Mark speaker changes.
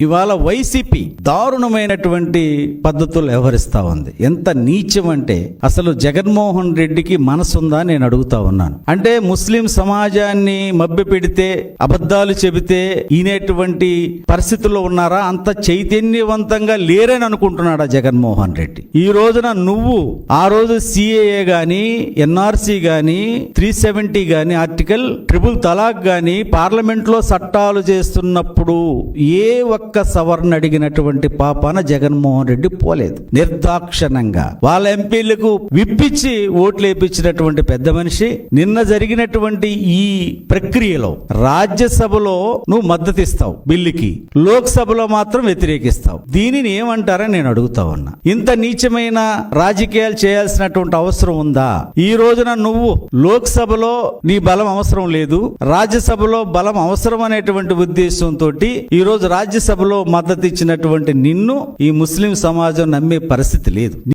Speaker 1: ఇవాళ వైసీపీ దారుణమైనటువంటి పద్ధతులు వ్యవహరిస్తా ఉంది. ఎంత నీచం అంటే అసలు జగన్మోహన్ రెడ్డికి మనసుందా నేను అడుగుతా ఉన్నాను. అంటే ముస్లిం సమాజాన్ని మభ్య పెడితే అబద్ధాలు చెబితే ఈనేటువంటి పరిస్థితుల్లో ఉన్నారా? అంత చైతన్యవంతంగా లేరని అనుకుంటున్నాడా జగన్మోహన్ రెడ్డి. ఈ రోజున నువ్వు ఆ రోజు సిఏఏ గాని ఎన్ఆర్సి గాని త్రీ సెవెంటీ గాని ఆర్టికల్ ట్రిపుల్ తలాక్ గాని పార్లమెంట్లో చట్టాలు చేస్తున్నప్పుడు ఏ ఒక్క సవరణ అడిగినటువంటి పాపాన జగన్మోహన్ రెడ్డి పోలేదు. నిర్దాక్షణంగా. వాళ్ళ ఎంపీలకు విప్పించి ఓట్లు వేపించినటువంటి పెద్ద మనిషి నిన్న జరిగినటువంటి ఈ ప్రక్రియలో రాజ్యసభలో నువ్వు మద్దతు ఇస్తావు బిల్లుకి లోక్సభలో మాత్రం వ్యతిరేకిస్తావు. దీనిని ఏమంటారని నేను అడుగుతా ఉన్నా. ఇంత నీచమైన రాజకీయాలు చేయాల్సినటువంటి అవసరం ఉందా? ఈ రోజున నువ్వు లోక్సభలో నీ బలం అవసరం లేదు రాజ్యసభలో బలం అవసరం అనేటువంటి ఉద్దేశంతో ఈ రోజు రాజ్యసభ రాజ్యసభలో మద్దతు ఇచ్చినటువంటి నిన్ను ఈ ముస్లిం సమాజం నమ్మే పరిస్థితి లేదు.